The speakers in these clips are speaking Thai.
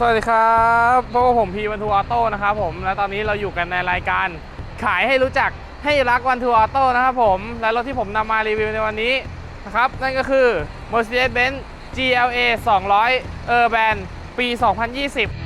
สวัสดีครับพบกับผมพีวันทูออโต้นะครับผม และตอนนี้เราอยู่กันในรายการ ขายให้รู้จักให้รักวันทูออโต้นะครับผม และรถที่ผมนำมารีวิวในวันนี้นะครับ นั่นก็คือ Mercedes-Benz GLA 200 Urban ปี 2020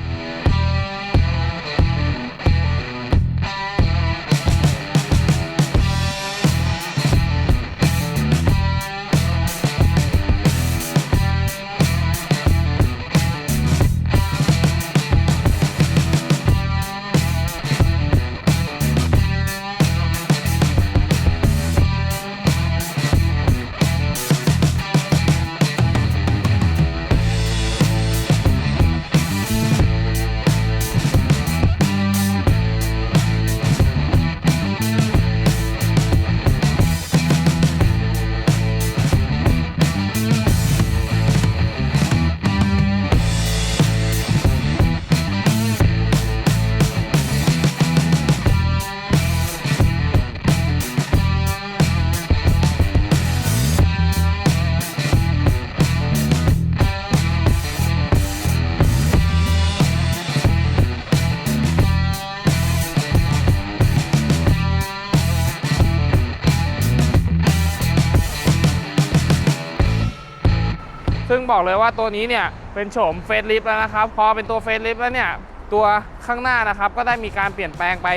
บอกเลยว่าตัวนี้เนี่ยเป็นโฉมเฟสลิฟแล้วนะครับ พอเป็นตัวเฟสลิฟแล้วเนี่ยตัวข้างหน้านะครับก็ได้มีการเปลี่ยนแปลงไป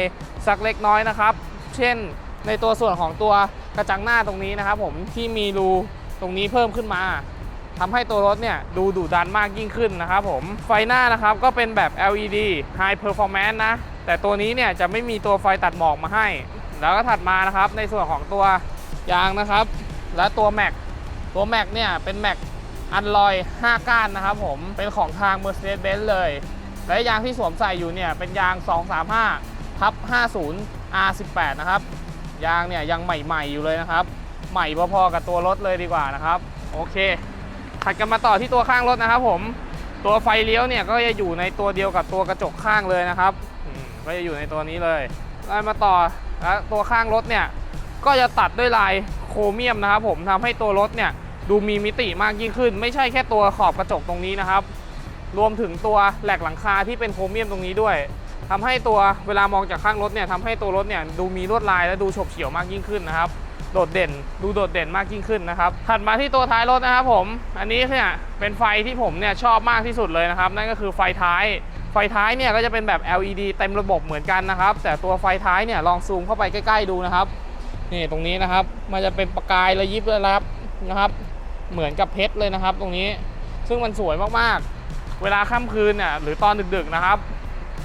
สักเล็กน้อยนะครับ เช่นในตัวส่วนของตัวกระจังหน้าตรงนี้นะครับ ผมที่มีรูตรงนี้เพิ่มขึ้นมาทำให้ตัวรถเนี่ยดูดุดันมากยิ่งขึ้นนะครับผมไฟหน้านะครับก็เป็นแบบ LED High Performance นะ แต่ตัวนี้เนี่ยจะไม่มีตัวไฟตัดหมอกมาให้ แล้วก็ถัดมานะครับในส่วนของตัวยางนะครับ และตัวแม็กตัวแม็กเนี่ยเป็นแม็ก อันลอย 5 ก้านนะครับผม เป็นของทาง Mercedes-Benz เลย และยางที่สวมใส่อยู่เนี่ย เป็นยาง 235ทับ50 R18 นะครับ ยางเนี่ยยังใหม่ๆอยู่เลยนะครับ ใหม่พอๆกับตัวรถเลยดีกว่านะครับ โอเค ถัดกันมาต่อที่ตัวข้างรถนะครับผม ตัวไฟเลี้ยวเนี่ยก็จะอยู่ในตัวเดียวกับตัวกระจกข้างเลยนะครับก็จะอยู่ในตัวนี้เลยไล่มาต่อแล้วตัวข้างรถเนี่ย ก็จะตัดด้วยลายโครเมียมนะครับผมทำให้ตัวรถเนี่ย ดูมีมิติมากยิ่งขึ้น ไม่ใช่แค่ตัวขอบกระจกตรงนี้นะครับ รวมถึงตัวแหลกหลังคาที่เป็นโครเมียมตรงนี้ด้วยทำให้ตัวเวลามองจากข้างรถเนี่ยทำให้ตัวรถเนี่ยดูมีลวดลายและดูฉบเฉี่ยวมากยิ่งขึ้นนะครับ โดดเด่นดูโดดเด่นมากยิ่งขึ้นนะครับถัดมาที่ตัวท้ายรถนะครับผมอันนี้เนี่ยเป็นไฟที่ผมเนี่ยชอบมากที่สุดเลยนะครับ นั่นก็คือไฟท้ายไฟท้ายเนี่ยก็จะเป็นแบบ LED เต็มระบบเหมือนกันนะครับ แต่ตัวไฟท้ายเนี่ยลองซูมเข้าไปใกล้ ๆ ดูนะครับนี่ตรงนี้นะครับ มันจะเป็นประกายระยิบเลยนะครับนะครับ เหมือนกับเพชรเลยนะครับ ตรงนี้ซึ่งมันสวยมากๆ เวลาค่ำคืนเนี่ยหรือตอนดึกๆนะครับ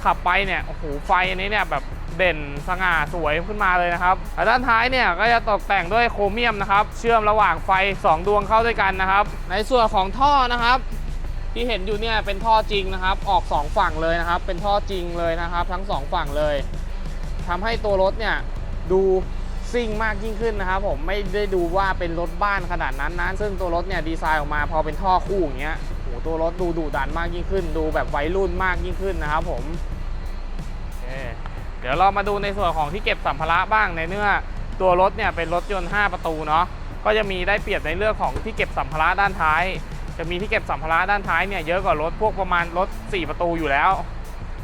ขับไปเนี่ยโอ้โหไฟอันนี้เนี่ยแบบเด่นสง่าสวยขึ้นมาเลยนะครับและด้านท้ายเนี่ยก็จะตกแต่งด้วยโครเมียมนะครับ เชื่อมระหว่างไฟ 2 ดวงเข้าด้วยกันนะครับ ในส่วนของท่อนะครับ ที่เห็นอยู่เนี่ยเป็นท่อจริงนะครับ ออก 2 ฝั่งเลยนะครับ เป็นท่อจริงเลยนะครับ ทั้ง 2 ฝั่งเลยทำให้ตัวรถเนี่ยดู ซิ่งมากยิ่งขึ้นนะครับผมไม่ได้ดูว่าเป็นรถบ้านขนาดนั้นนะซึ่งตัวรถเนี่ยดีไซน์ออกมาพอเป็นท่อคู่อย่างเงี้ยโอ้โหตัวรถดูดุดันมากยิ่งขึ้น ดูแบบวัยรุ่นมากยิ่งขึ้นนะครับผมเคเดี๋ยวเรามาดูในส่วนของที่เก็บสัมภาระบ้างในเนื้อตัวรถเนี่ยเป็นรถยนต์ 5 ประตูเนาะก็จะมีได้เปรียบในเรื่องของที่เก็บสัมภาระด้านท้าย จะมีที่เก็บสัมภาระด้านท้ายเนี่ยเยอะกว่ารถพวกประมาณรถ 4 ประตูอยู่แล้ว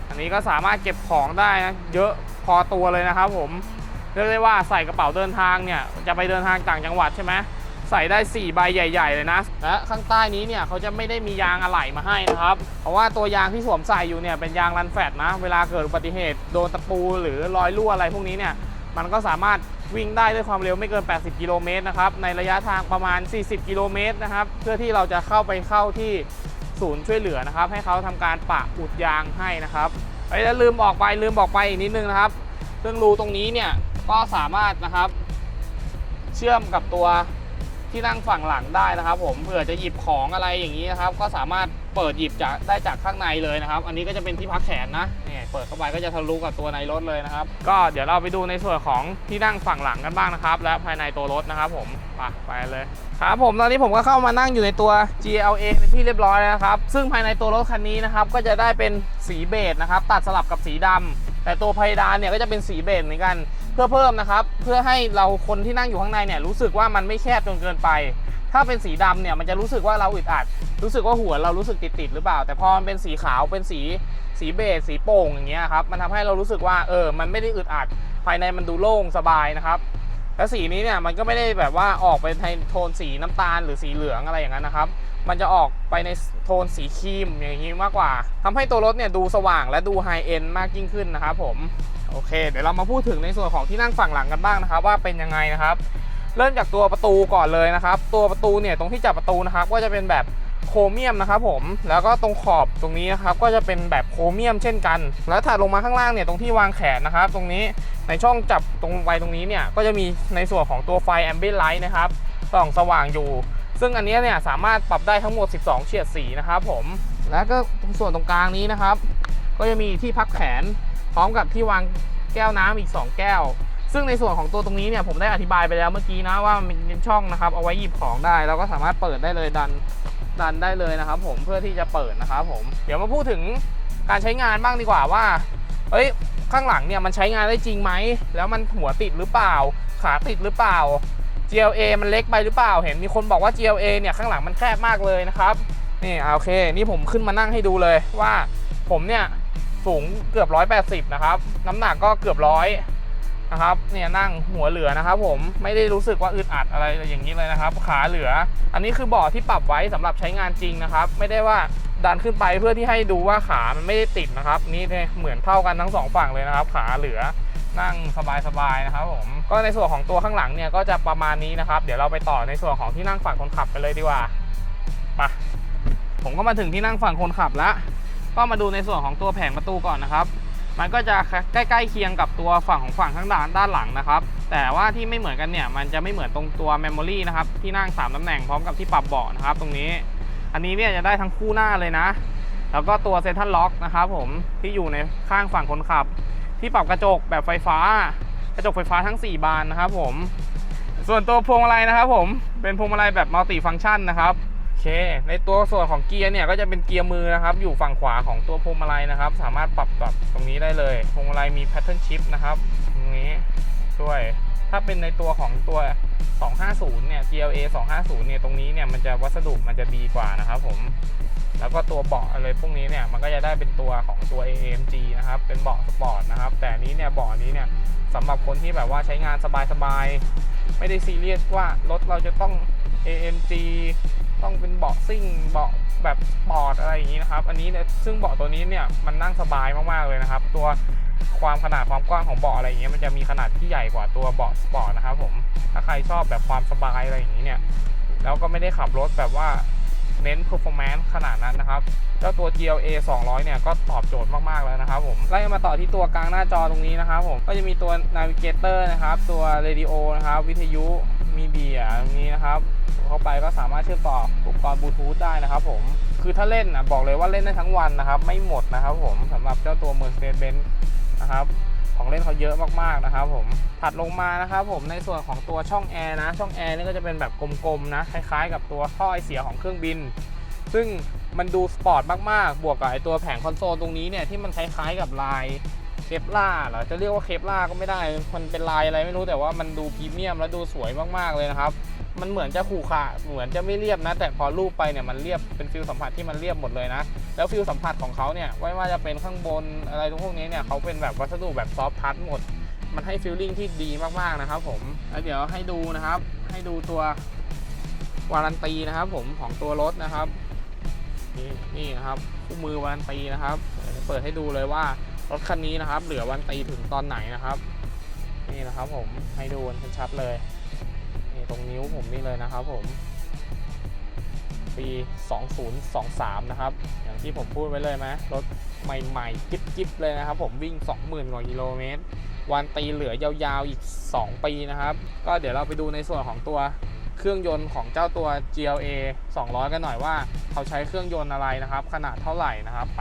อันนี้ก็สามารถเก็บของได้นะเยอะพอตัวเลยนะครับผม เรียกได้ว่าใส่กระเป๋าเดินทางเนี่ยจะไปเดินทางต่างจังหวัดใช่ไหมใส่ได้ 4 ใบใหญ่ ๆ เลยนะ และข้างใต้นี้เนี่ยเขาจะไม่ได้มียางอะไหล่มาให้นะครับ เพราะว่าตัวยางที่สวมใส่อยู่เนี่ยเป็นยางรันแฟตนะ เวลาเกิดอุบัติเหตุโดนตะปูหรือรอยรั่วอะไรพวกนี้เนี่ยมันก็สามารถวิ่งได้ด้วยความเร็วไม่เกิน 80 กิโลเมตรนะครับ ในระยะทางประมาณ 40 กิโลเมตรนะครับ เพื่อที่เราจะเข้าไปเข้าที่ศูนย์ช่วยเหลือนะครับ ให้เขาทำการปะอุดยางให้นะครับไอ้แล้วลืมบอกไปลืมบอกไปอีกนิดนึงนะครับ ซึ่งรูตรงนี้เนี่ยก็สามารถนะครับ เชื่อมกับตัวที่นั่งฝั่งหลังได้นะครับ ผมเผื่อจะหยิบของอะไรอย่างนี้นะครับ ก็สามารถเปิดหยิบจากได้จากข้างในเลยนะครับ อันนี้ก็จะเป็นที่พักแขนนะนี่เปิดเข้าไปก็จะทะลุกับตัวในรถเลยนะครับ ก็เดี๋ยวเราไปดูในส่วนของที่นั่งฝั่งหลังกันบ้างนะครับ และภายในตัวรถนะครับ ผมไปไปเลย ครับผมตอนนี้ผมก็เข้ามานั่งอยู่ในตัว GLA เป็นที่เรียบร้อยแล้วนะครับ ซึ่งภายในตัวรถคันนี้นะครับ ก็จะได้เป็นสีเบจนะครับ ตัดสลับกับสีดำ แต่ตัวเพดานเนี่ยก็จะเป็นสีเบจเหมือนกัน เพื่อเพิ่มนะครับ เพื่อให้เราคนที่นั่งอยู่ข้างในเนี่ยรู้สึกว่ามันไม่แคบจนเกินไป ถ้าเป็นสีดำเนี่ยมันจะรู้สึกว่าเราอึดอัด รู้สึกว่าหัวเรารู้สึกติดๆหรือเปล่า แต่พอมันเป็นสีขาวเป็นสีสีเบจสีโป่งอย่างเงี้ยครับมันทำให้เรารู้สึกว่าเออมันไม่ได้อึดอัด ภายในมันดูโล่งสบายนะครับแล้วสีนี้เนี่ยมันก็ไม่ได้แบบว่าออกไปในโทนสีน้ำตาลหรือสีเหลืองอะไรอย่างนั้นนะครับ มันจะออกไปในโทนสีครีมอย่างนี้มากกว่าทำให้ตัวรถเนี่ยดูสว่างและดูไฮเอ็นมากยิ่งขึ้นนะครับผมโอเค เดี๋ยวเรามาพูดถึงในส่วนของที่นั่งฝั่งหลังกันบ้างนะครับ ว่าเป็นยังไงนะครับเริ่มจากตัวประตูก่อนเลยนะครับ ตัวประตูเนี่ยตรงที่จับประตูนะครับก็จะเป็นแบบโครเมียมนะครับผมแล้วก็ตรงขอบตรงนี้นะครับก็จะเป็นแบบโครเมียมเช่นกัน แล้วถัดลงมาข้างล่างเนี่ยตรงที่วางแขนนะครับ ตรงนี้ในช่องจับตรงไวตรงนี้เนี่ยก็จะมีในส่วนของตัวไฟแอมเบียนไลท์นะครับส่องสว่างอยู่ ซึ่งอันนี้เนี่ยสามารถปรับได้ทั้งหมด 12 เฉดสีนะครับผมแล้วก็ตรงส่วนตรงกลางนี้นะครับ ก็จะมีที่พักแขนพร้อมกับที่วางแก้วน้ำอีก 2 แก้ว ซึ่งในส่วนของตัวตรงนี้เนี่ยผมได้อธิบายไปแล้วเมื่อกี้นะว่ามันเป็นช่องนะครับเอาไว้หยิบของได้แล้วก็สามารถเปิดได้เลยดันดันได้เลยนะครับ ผมเพื่อที่จะเปิดนะครับผมเดี๋ยวมาพูดถึงการใช้งานบ้างดีกว่าว่าเอ้ยข้างหลังเนี่ยมันใช้งานได้จริงไหมแล้วมันหัวติดหรือเปล่า ขาติดหรือเปล่า GLA มันเล็กไปหรือเปล่า เห็นมีคนบอกว่า GLA เนี่ยข้างหลังมันแคบมากเลยนะครับ นี่โอเค นี่ผมขึ้นมานั่งให้ดูเลยว่าผมเนี่ยสูงเกือบ 180 นะครับ น้ำหนักก็เกือบร้อยนะครับ เนี่ยนั่งหัวเหลือนะครับ ผมไม่ได้รู้สึกว่าอึดอัดอะไรอย่างนี้เลยนะครับ ขาเหลือ อันนี้คือเบาะที่ปรับไว้สำหรับใช้งานจริงนะครับ ไม่ได้ว่าดันขึ้นไปเพื่อที่ให้ดูว่าขามันไม่ได้ติดนะครับ นี่เนี่ยเหมือนเท่ากันทั้งสองฝั่งเลยนะครับ ขาเหลือ นั่งสบายๆนะครับผมก็ในส่วนของตัวข้างหลังเนี่ยก็จะประมาณนี้นะครับ เดี๋ยวเราไปต่อในส่วนของที่นั่งฝั่งคนขับไปเลยดีกว่าไปผมก็มาถึงที่นั่งฝั่งคนขับแล้วก็มาดูในส่วนของตัวแผงประตูก่อนนะครับ มันก็จะใกล้ๆเคียงกับตัวฝั่งของฝั่งข้างด้านด้านหลังนะครับ แต่ว่าที่ไม่เหมือนกันเนี่ย มันจะไม่เหมือนตรงตัว Memory นะครับ ที่นั่ง3ตำแหน่งพร้อมกับที่ปรับเบาะนะครับ ตรงนี้ อันนี้เนี่ยจะได้ทั้งคู่หน้าเลยนะ แล้วก็ตัวเซ็นทรัลล็อกนะครับผม ที่อยู่ในข้างฝั่งคนขับ ที่ปรับกระจกแบบไฟฟ้า กระจกไฟฟ้าทั้ง 4 บานนะครับผม ส่วนตัวพวงมาลัยนะครับผม เป็นพวงมาลัยแบบมัลติฟังก์ชันนะครับโอเค ในตัวส่วนของเกียร์เนี่ยก็จะเป็นเกียร์มือนะครับ อยู่ฝั่งขวาของตัวพวงมาลัยนะครับ สามารถปรับปรับตรงนี้ได้เลย พวงมาลัยมีแพทเทิร์นชิพนะครับ ตรงนี้ด้วย ถ้าเป็นในตัวของตัว 250 เนี่ย GLA 250 เนี่ย ตรงนี้เนี่ย มันจะวัสดุมันจะดีกว่านะครับผม แล้วก็ตัวเบาะอะไรพวกนี้เนี่ย มันก็จะได้เป็นตัวของตัว AMG นะครับ เป็นเบาะสปอร์ตนะครับ แต่นนี้เนี่ย เบาะนี้เนี่ยสำหรับคนที่แบบว่าใช้งานสบายๆ ไม่ได้ซีเรียสว่ารถเราจะต้อง AMG ต้องเป็นเบาะซิ่ง เบาะแบบสปอร์ตอะไรอย่างนี้นะครับ อันนี้เนี่ย ซึ่งเบาะตัวนี้เนี่ย มันนั่งสบายมากๆเลยนะครับ ตัว ความขนาดความกว้างของเบาะอะไรอย่างเงี้ยมันจะมีขนาดที่ใหญ่กว่าตัวเบาะสปอร์ตนะครับผมถ้าใครชอบแบบความสบายอะไรอย่างนี้เนี่ยแล้วก็ไม่ได้ขับรถแบบว่าเน้น performance ขนาดนั้นนะครับเจ้าตัว GLA 200 เนี่ยก็ตอบโจทย์มาก ๆ แล้วนะครับผมไล่มาต่อที่ตัวกลางหน้าจอตรงนี้นะครับผมก็จะมีตัว Navigator นะครับ ตัว Radio นะครับ วิทยุมีเดียตรงนี้นะครับ เข้าไปก็สามารถเชื่อมต่ออุปกรณ์บลูทูธได้นะครับผมคือถ้าเล่นนะบอกเลยว่าเล่นได้ทั้งวันนะครับ ไม่หมดนะครับผมสำหรับเจ้าตัว Mercedes-Benz นะครับ ของเล่นเขาเยอะมากๆนะครับผมถัดลงมานะครับผมในส่วนของตัวช่องแอร์นะช่องแอร์นี่ก็จะเป็นแบบกลมๆนะคล้ายๆ กับตัวท่อไอเสียของเครื่องบิน ซึ่งมันดูสปอร์ตมากๆ บวกกับไอตัวแผงคอนโซลตรงนี้เนี่ยที่มันคล้ายๆกับลาย เคปล่าเหรอจะเรียกว่าเคปล่าก็ไม่ได้ มันเป็นลายอะไรไม่รู้แต่ว่ามันดูพรีเมียมและดูสวยมากๆเลยนะครับ มันเหมือนจะขู่ขาเหมือนจะไม่เรียบนะ แต่พอรูปไปเนี่ยมันเรียบเป็นฟิลสัมผัสที่มันเรียบหมดเลยนะ แล้วฟิลสัมผัสของเขาเนี่ยไม่ว่าจะเป็นข้างบนอะไรตรงพวกนี้เนี่ยเขาเป็นแบบวัสดุแบบซอฟทัชหมด มันให้ฟีลลิ่งที่ดีมากๆนะครับ ผมแล้วเดี๋ยวให้ดูนะครับ ให้ดูตัววารันตีนะครับ ผมของตัวรถนะครับนี่นี่นะครับคู่มือวารันตีนะครับ เปิดให้ดูเลยว่า รถคันนี้นะครับ เหลือวันตีถึงตอนไหนนะครับ นี่นะครับผมให้ดูกันชัดๆเลยนี่ตรงนิ้วผมนี่เลยนะครับ ผมปี 2023 นะครับ อย่างที่ผมพูดไว้เลยไหมรถใหม่ๆกิ๊บๆ เลยนะครับ ผมวิ่ง 20,000 กว่ากิโลเมตร วันตีเหลือยาวๆ อีก 2 ปีนะครับ ก็เดี๋ยวเราไปดูในส่วนของตัวเครื่องยนต์ของเจ้าตัว GLA 200 กันหน่อยว่า เขาใช้เครื่องยนต์อะไรนะครับ ขนาดเท่าไหร่นะครับไป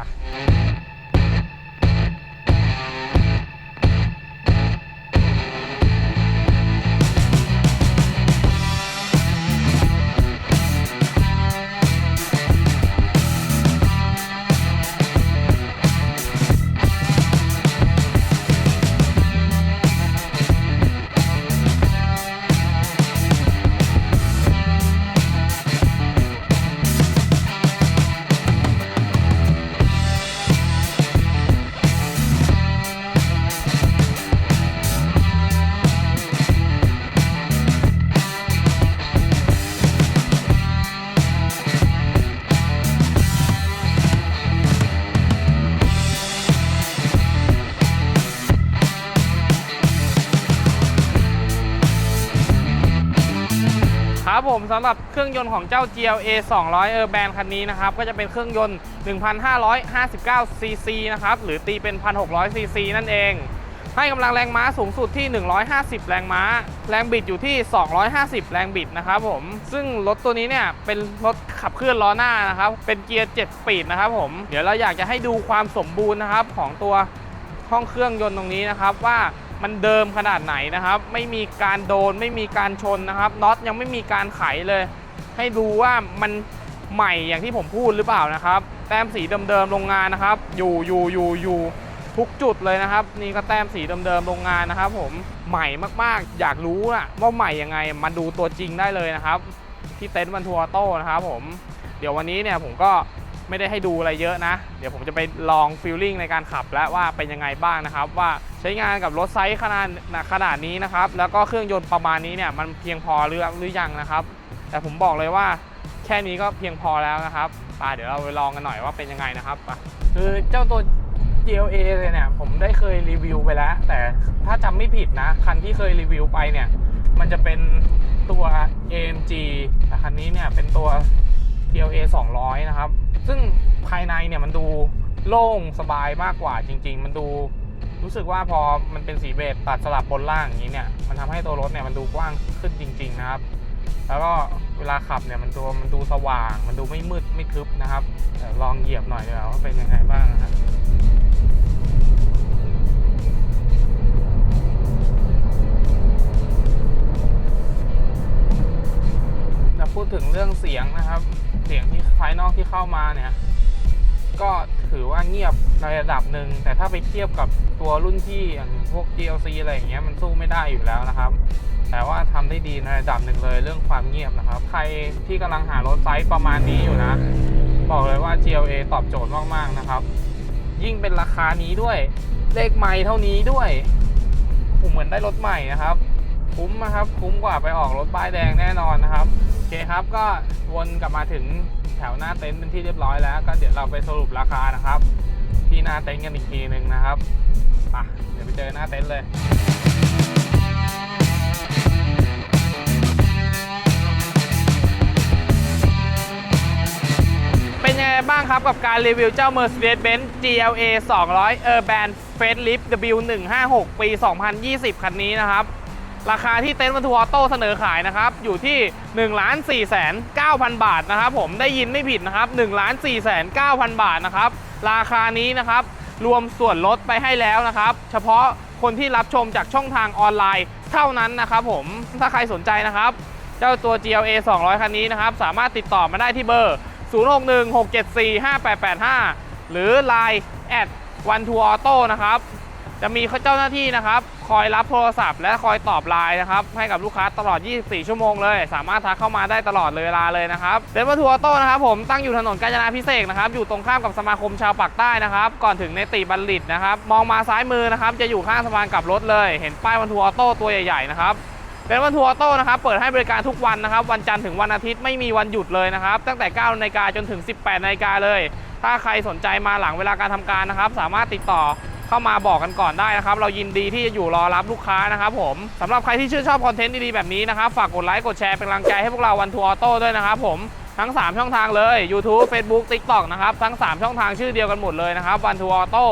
สำหรับเครื่องยนต์ของเจ้า GLA 200 Urban คันนี้นะครับ ก็จะเป็นเครื่องยนต์ 1,559 cc นะครับ หรือตีเป็น 1,600 cc นั่นเอง ให้กำลังแรงม้าสูงสุดที่ 150 แรงม้า แรงบิดอยู่ที่ 250 แรงบิดนะครับผม ซึ่งรถตัวนี้เนี่ยเป็นรถขับเคลื่อนล้อหน้านะครับ เป็นเกียร์ 7 สปีดนะครับผม เดี๋ยวเราอยากจะให้ดูความสมบูรณ์นะครับของตัวห้องเครื่องยนต์ตรงนี้นะครับว่า มันเดิมขนาดไหนนะครับ ไม่มีการโดนไม่มีการชนนะครับน็อตยังไม่มีการไขเลย ให้ดูว่ามันใหม่อย่างที่ผมพูดหรือเปล่านะครับ แต้มสีเดิมๆโรงงานนะครับ อยู่อยู่อยู่อยู่ทุกจุดเลยนะครับ นี่ก็แต้มสีเดิมๆโรงงานนะครับ ผมใหม่มากๆ อยากรู้อะว่าใหม่ยังไงมาดูตัวจริงได้เลยนะครับ ที่เต็นท์วันทัวร์โต้นะครับ ผม เดี๋ยววันนี้เนี่ยผมก็ ไม่ได้ให้ดูอะไรเยอะนะ เดี๋ยวผมจะไปลองฟีลลิ่งในการขับและว่าเป็นยังไงบ้างนะครับ ว่าใช้งานกับรถไซส์ขนาดขนาดนี้นะครับ แล้วก็เครื่องยนต์ประมาณนี้เนี่ยมันเพียงพอหรือหรือยังนะครับ แต่ผมบอกเลยว่าแค่นี้ก็เพียงพอแล้วนะครับไปเดี๋ยวเราไปลองกันหน่อยว่าเป็นยังไงนะครับไปคือเจ้าตัว GLA เลยเนี่ยผมได้เคยรีวิวไปแล้ว แต่ถ้าจำไม่ผิดนะ คันที่เคยรีวิวไปเนี่ย มันจะเป็นตัว AMG แต่คันนี้เนี่ยเป็นตัว GLA 200 นะครับ ซึ่งภายในเนี่ยมันดูโล่งสบายมากกว่าจริง ๆ มันดูรู้สึกว่าพอมันเป็นสีเบจตัดสลับบนล่างอย่างนี้เนี่ยมันทำให้ตัวรถเนี่ยมันดูกว้างขึ้นจริง ๆ นะครับ แล้วก็เวลาขับเนี่ยมันตัวมันดูสว่าง มันดูไม่มืดไม่ทึบนะครับลองเหยียบหน่อยดีกว่าว่าเป็นยังไงบ้างนะครับ พูดถึงเรื่องเสียงนะครับ เสียงที่ภายนอกที่เข้ามาเนี่ย ก็ถือว่าเงียบในระดับหนึ่ง แต่ถ้าไปเทียบกับตัวรุ่นพี่อย่างพวก GLC อะไรอย่างเงี้ยมันสู้ไม่ได้อยู่แล้วนะครับ แต่ว่าทำได้ดีในระดับหนึ่งเลยเรื่องความเงียบนะครับ ใครที่กำลังหารถไซส์ประมาณนี้อยู่นะ บอกเลยว่า GLA ตอบโจทย์มากๆนะครับ ยิ่งเป็นราคานี้ด้วย เลขไม่เท่านี้ด้วยผมเหมือนได้รถใหม่นะครับ คุ้มนะครับ คุ้มกว่าไปออกรถป้ายแดงแน่นอนนะครับ อเคครับก็วนกลับมาถึงแถวหน้าเต็นท์เป็นที่เรียบร้อยแล้ว ก็เดี๋ยวเราไปสรุปราคานะครับ ที่หน้าเต็นท์กันอีกทีหนึ่งนะครับไปเดี๋ยวไปเจอหน้าเต็นท์เลยเป็นยังไงบ้างครับกับการรีวิวเจ้า Mercedes-Benz GLA 200 Urban Facelift W156 ปี 2020 คันนี้นะครับ ราคาที่เต็นท์วันทัวร์ออโต้เสนอขายนะครับ อยู่ที่ 1 4 9 0 0 0 บาทนะครับผมได้ยินไม่ผิดนะครับ 1 4 9 0 0 0 บาทนะครับ ราคานี้นะครับ รวมส่วนลดไปให้แล้วนะครับ เฉพาะคนที่รับชมจากช่องทางออนไลน์เท่านั้นนะครับผมถ้าใครสนใจนะครับ เจ้าตัว GLA 200 คันนี้นะครับ สามารถติดต่อมาได้ที่เบอร์ 0616745885 หรือ Line แอดวันทัวร์ออโต้นะครับ จะมีเจ้าหน้าที่นะครับ คอยรับโทรศัพท์และคอยตอบไลน์นะครับ ให้กับลูกค้าตลอด 24 ชั่วโมงเลย สามารถทักเข้ามาได้ตลอดเลยเวลาเลยนะครับเดนมาทัวร์โต้นะครับผมตั้งอยู่ถนนกาญจนาพิเศษนะครับ อยู่ตรงข้ามกับสมาคมชาวปากใต้นะครับ ก่อนถึงในตีบัลลิตนะครับ มองมาซ้ายมือนะครับ จะอยู่ข้างสะพานกลับรถเลย เห็นป้ายวันทัวร์โต้ตัวใหญ่ๆนะครับเป็นวันทัวร์โต้นะครับ เปิดให้บริการทุกวันนะครับ วันจันทร์ถึงวันอาทิตย์ไม่มีวันหยุดเลยนะครับ ตั้งแต่9นาฬิกาจนถึง 18นาฬิกาเลย ถ้าใครสนใจมาหลังเวลาการทำการนะครับ สามารถติดต่อ เข้ามาบอกกันก่อนได้นะครับ เรายินดีที่จะอยู่รอรับลูกค้านะครับผมสำหรับใครที่ชื่นชอบคอนเทนต์ดีๆแบบนี้นะครับ ฝากกดไลค์กดแชร์เป็นกำลังใจให้พวกเราวันทัวร์ออโต้ด้วยนะครับผมทั้ง 3 ช่องทางเลย YouTube Facebook TikTok นะครับ ทั้ง 3 ช่องทางชื่อเดียวกันหมดเลยนะครับวันทัวร์ออโต้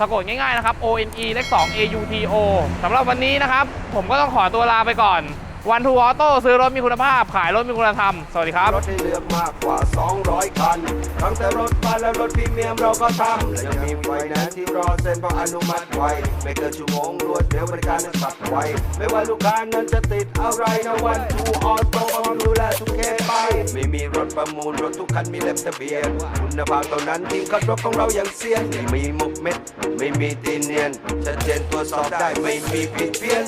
สะกดง่ายๆนะครับ O N E เลข2 A U T O สำหรับวันนี้นะครับ ผมก็ต้องขอตัวลาไปก่อน วันทูออโต้ซื้อรถมีคุณภาพ ขายรถมีคุณธรรม สวัสดีครับ รถให้เลือกมากกว่า 200 คันตั้งแต่รถบัสและรถพรีเมียมเราก็ทำและยังมีไฟแนนซ์ที่รอเซ็นเพราะอนุมัติไวไม่เกินชั่วโมงรวดเร็วบริการนั้นสับไวไม่ว่าลูกค้านั้นจะติดอะไรนะวันทูออโต้ความดูแลทุกเคสไป ไม่มีรถประมูลรถทุกคันมีเล่มทะเบียนคุณภาพเท่านั้นที่ขับรถของเราอย่างเซียนไม่มีมุกเม็ด ไม่มีตีเนียนชัดเจนตรวจสอบได้ไม่มีผิดเพี้ยน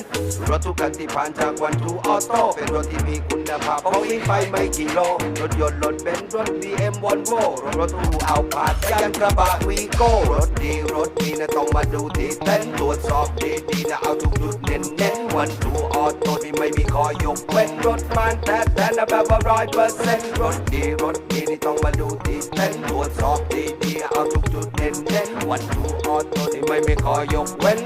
รถทุกคันที่ผ่านจากวันทูออโต้เป็นรถที่มีคุณภาพเพราะวิ่งไปไม่กี่โล รถยนต์รถเบนซ์รถ BM วอลโวรถรถตู้เอาผาดยันกระบะวีโก้รถดีรถดีนะต้องมาดูที่เต้นตรวจสอบดีดีๆนะเอาทุกจุดเน้นเน้นวันทูออโต้ที่ไม่มีคอยกเว้นรถมันแต่แต่นะแบบว่าร้อยเปอร์เซ็นต์รถดีรถดีนี่ต้องมาดูที่เต้นตรวจสอบดีดีๆเอาทุกจุดเน้นเน้น วันทูออโต้ที่ไม่มีคอยกเว้น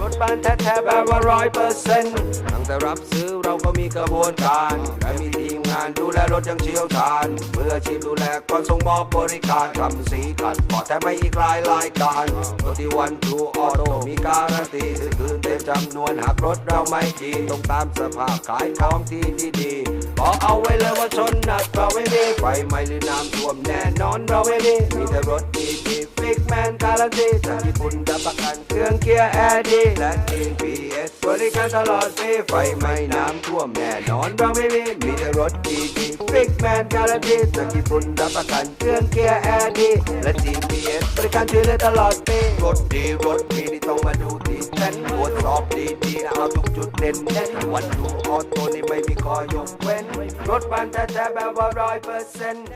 รถบ้านแท้ๆแบบว่าร้อยเปอร์เซ็นต์ตั้งแต่รับซื้อเราก็มีกระบวนการและมีทีมำงานดูแลรถอยังเชี่ยวชาญมืออาชีพดูแลก่อนส่งมอบบริการทำสีขัดปอดแต่ไม่อีกหลายรายการรถที่วันทูออโต้มีการันตีซื้อคืนเต็มจำนวนหากรถเราไม่ดีต้องตามสภาพขายของที่ดีๆบอกเอาไว้เลยว่าชนหนักเราไม่มีไฟไหม้หรือน้ำท่วมแน่นอนเราไม่มีมีแต่รถดี ฟิกแมนการันตีจากญี่ปุ่นรับประกันเครื่องเกียร์แอร์ดีและ GPS บริการตลอดฟรีไฟไหม้น้ำท่วมแน่นอนเราไม่มีมีแต่รถดีๆฟิกแมนการันตีจากญี่ปุ่นรับประกันเครื่องเกียร์แอร์ดีและ GPS บริการช่วยเหลือตลอดปีรถดีรถดีนี่ต้องมาดูที่เต็นตรวจสอบดีๆนะเอาทุกจุดเด่นเด่นวันดูออโต้นี่ไม่มีข้อยกเว้นรถมันแท้ๆแบบว่าร้อยเปอร์เซ็นต์